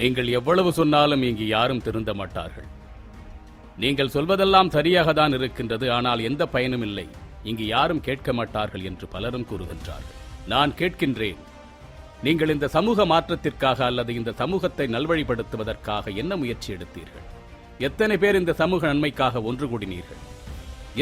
நீங்கள் எவ்வளவு சொன்னாலும் இங்கு யாரும் திருந்த மாட்டார்கள். நீங்கள் சொல்வதெல்லாம் சரியாக தான் இருக்கின்றது ஆனால் எந்த பயனும் இல்லை. இங்கு யாரும் கேட்க மாட்டார்கள் என்று பலரும் கூறுகின்றார்கள். நான் கேட்கின்றேன் நீங்கள் இந்த சமூக மாற்றத்திற்காக அல்லது இந்த சமூகத்தை நல்வழிப்படுத்துவதற்காக என்ன முயற்சி எடுத்தீர்கள்? எத்தனை பேர் இந்த சமூக நன்மைக்காக ஒன்று கூடினீர்கள்?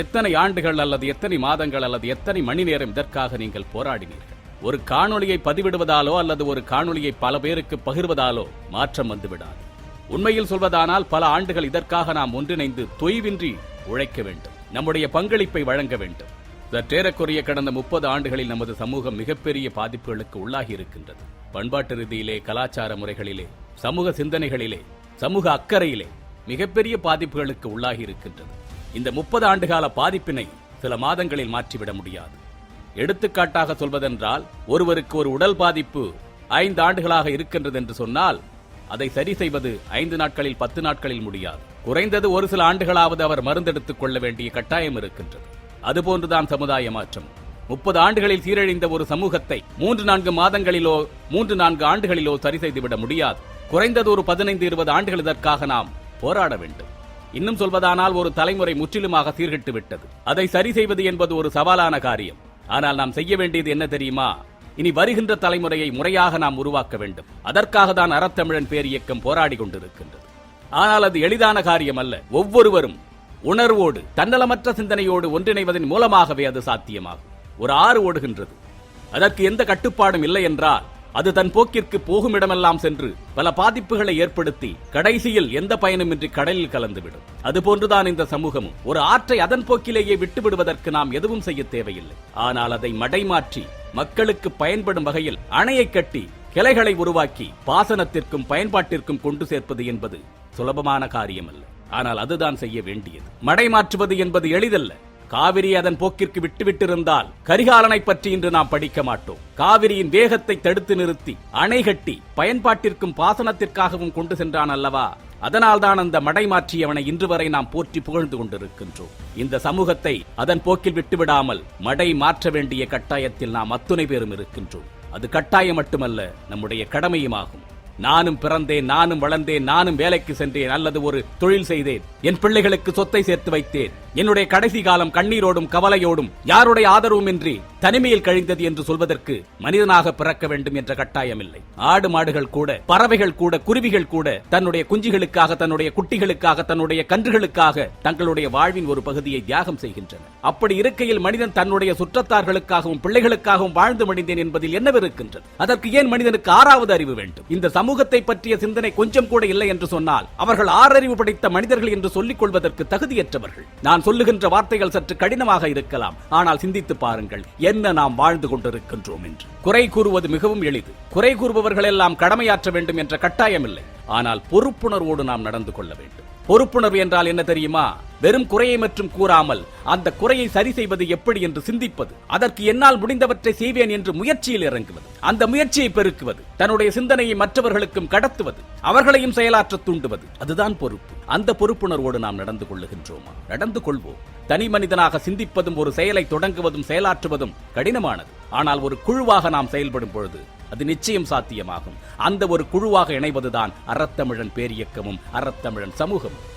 எத்தனை ஆண்டுகள் அல்லது எத்தனை மாதங்கள் அல்லது எத்தனை மணி நேரம் இதற்காக நீங்கள் போராடினீர்கள்? ஒரு காணொளியை பதிவிடுவதாலோ அல்லது ஒரு காணொளியை பல பேருக்கு பகிர்வதாலோ மாற்றம் வந்துவிடாது. உண்மையில் சொல்வதானால் பல ஆண்டுகள் இதற்காக நாம் ஒன்றிணைந்து தொய்வின்றி உழைக்க வேண்டும். நம்முடைய பங்களிப்பை வழங்க வேண்டும். சற்றேறக்குறைய கடந்த முப்பது ஆண்டுகளில் நமது சமூகம் மிகப்பெரிய பாதிப்புகளுக்கு உள்ளாகி இருக்கின்றது. பண்பாட்டு ரீதியிலே கலாச்சார முறைகளிலே சமூக சிந்தனைகளிலே சமூக அக்கறையிலே மிகப்பெரிய பாதிப்புகளுக்கு உள்ளாகி இருக்கின்றது. இந்த முப்பது ஆண்டுகால பாதிப்பினை சில மாதங்களில் மாற்றிவிட முடியாது. எடுத்துக்காட்டாக சொல்வதென்றால் ஒருவருக்கு ஒரு உடல் பாதிப்பு ஐந்து ஆண்டுகளாக இருக்கின்றது என்று சொன்னால் அதை சரி செய்வது ஐந்து நாட்களில் பத்து நாட்களில் முடியாது. குறைந்தது ஒரு சில ஆண்டுகளாவது அவர் மருந்தெடுத்துக் கொள்ள வேண்டிய கட்டாயம் இருக்கின்றது. அதுபோன்றுதான் சமுதாய மாற்றம். முப்பது ஆண்டுகளில் சீரழிந்த ஒரு சமூகத்தை மூன்று நான்கு மாதங்களிலோ மூன்று நான்கு ஆண்டுகளிலோ சரி செய்துவிட முடியாது. குறைந்தது ஒரு பதினைந்து இருபது ஆண்டுகள் இதற்காக நாம் போராட வேண்டும். இன்னும் சொல்வதானால் ஒரு தலைமுறை முற்றிலுமாக சீர்கெட்டு விட்டது அதை சரி செய்வது என்பது ஒரு சவாலான காரியம். ஆனால் நாம் செய்ய வேண்டியது என்ன தெரியுமா? இனி வருகின்ற தலைமுறையை முறையாக நாம் உருவாக்க வேண்டும். அதற்காக தான் அறத்தமிழன் பேர் இயக்கம் போராடி கொண்டிருக்கின்றது. ஆனால் அது எளிதான காரியம் அல்ல. ஒவ்வொருவரும் உணர்வோடு தன்னலமற்ற சிந்தனையோடு ஒன்றிணைவதன் மூலமாகவே அது சாத்தியமாகும். ஒரு ஆறு ஓடுகின்றது. அதற்கு எந்த கட்டுப்பாடும் இல்லை என்றால் அது தன் போக்கிற்கு போகும் இடமெல்லாம் சென்று பல பாதிப்புகளை ஏற்படுத்தி கடைசியில் எந்த பயனுமின்றி கடலில் கலந்துவிடும். அதுபோன்றுதான் இந்த சமூகமும் ஒரு ஆற்றை அதன் போக்கிலேயே விட்டுவிடுவதற்கு நாம் எதுவும் செய்ய தேவையில்லை. ஆனால் அதை மடைமாற்றி மக்களுக்கு பயன்படும் வகையில் அணையை கட்டி கிளைகளை உருவாக்கி பாசனத்திற்கும் பயன்பாட்டிற்கும் கொண்டு சேர்ப்பது என்பது சுலபமான காரியமல்ல. ஆனால் அதுதான் செய்ய வேண்டியது. மடைமாற்றுவது என்பது எளிதல்ல. காவிரி அதன் போக்கிற்கு விட்டுவிட்டிருந்தால் கரிகாலனை பற்றி இன்று நாம் படிக்க மாட்டோம். காவிரியின் வேகத்தை தடுத்து நிறுத்தி அணை கட்டி பயன்பாட்டிற்கும் பாசனத்திற்காகவும் கொண்டு சென்றான் அல்லவா? அதனால்தான் அந்த மடை மாற்றியவனை இன்று வரை நாம் போற்றி புகழ்ந்து கொண்டிருக்கின்றோம். இந்த சமூகத்தை அதன் போக்கில் விட்டுவிடாமல் மடை மாற்ற வேண்டிய கட்டாயத்தில் நாம் அத்துணை பேரும் இருக்கின்றோம். அது கட்டாயம் மட்டுமல்ல நம்முடைய கடமையுமாகும் நானும் பிறந்தேன் நானும் வளர்ந்தேன் நானும் வேலைக்கு சென்றேன் அல்லது ஒரு தொழில் செய்தேன். என் பிள்ளைகளுக்கு சொத்தை சேர்த்து வைத்தேன். என்னுடைய கடைசி காலம் கண்ணீரோடும் கவலையோடும் யாருடைய ஆதரவும் இன்றி தனிமையில் கழிந்தது என்று சொல்வதற்கு மனிதனாக பிறக்க வேண்டும் என்ற கட்டாயமில்லை. ஆடு மாடுகள் கூட பறவைகள் கூட குருவிகள் கூட தன்னுடைய குஞ்சுகளுக்காக தன்னுடைய குட்டிகளுக்காக தன்னுடைய கன்றுகளுக்காக தங்களுடைய வாழ்வின் ஒரு பகுதியை தியாகம் செய்கின்றன. அப்படி இருக்கையில் மனிதன் தன்னுடைய சுற்றத்தார்களுக்காகவும் பிள்ளைகளுக்காகவும் வாழ்ந்து மடிந்தேன் என்பதில் என்னவிருக்கின்றது அதற்கு ஏன் மனிதனுக்கு ஆறாவது அறிவு வேண்டும்? இந்த சமூகத்தை பற்றிய சிந்தனை கொஞ்சம் கூட இல்லை என்று சொன்னால் அவர்கள் ஆறறிவு படைத்த மனிதர்கள் என்று சொல்லிக் கொள்வதற்கு தகுதியற்றவர்கள். நான் சொல்லுகின்ற வார்த்தைகள் சற்று கடினமாக இருக்கலாம். ஆனால் சிந்தித்து பாருங்கள். என்ன நாம் வாழ்ந்து கொண்டிருக்கின்றோம் என்று. குறை கூறுவது மிகவும் எளிது. குறை கூறுபவர்கள் எல்லாம் கடமையாற்ற வேண்டும் என்ற கட்டாயமில்லை. ஆனால் பொறுப்புணர்வோடு நாம் நடந்து கொள்ள வேண்டும். பொறுப்புணர்வு என்றால் என்ன தெரியுமா? வெறும் குறையை மற்றும் கூறாமல் அந்த குறையை சரி செய்வது எப்படி என்று சிந்திப்பது. அதற்கு என்னால் முடிந்தவற்றை செய்வேன் என்று முயற்சியில் இறங்குவது. அந்த முயற்சியை பெருக்குவது. தன்னுடைய சிந்தனையை மற்றவர்களுக்கும் கடத்துவது. அவர்களையும் செயலாற்ற தூண்டுவது. அதுதான் பொறுப்பு. அந்த பொறுப்புணர்வோடு நாம் நடந்து கொள்ளுகின்றோமா? நடந்து கொள்வோம். தனி மனிதனாக சிந்திப்பதும் ஒரு செயலை தொடங்குவதும் செயலாற்றுவதும் கடினமானது. ஆனால் ஒரு குழுவாக நாம் செயல்படும் பொழுது அது நிச்சயம் சாத்தியமாகும். அந்த ஒரு குழுவாக இணைவதுதான் அறத்தமிழன் பேரியக்கமும் அறத்தமிழன் சமூகமும்.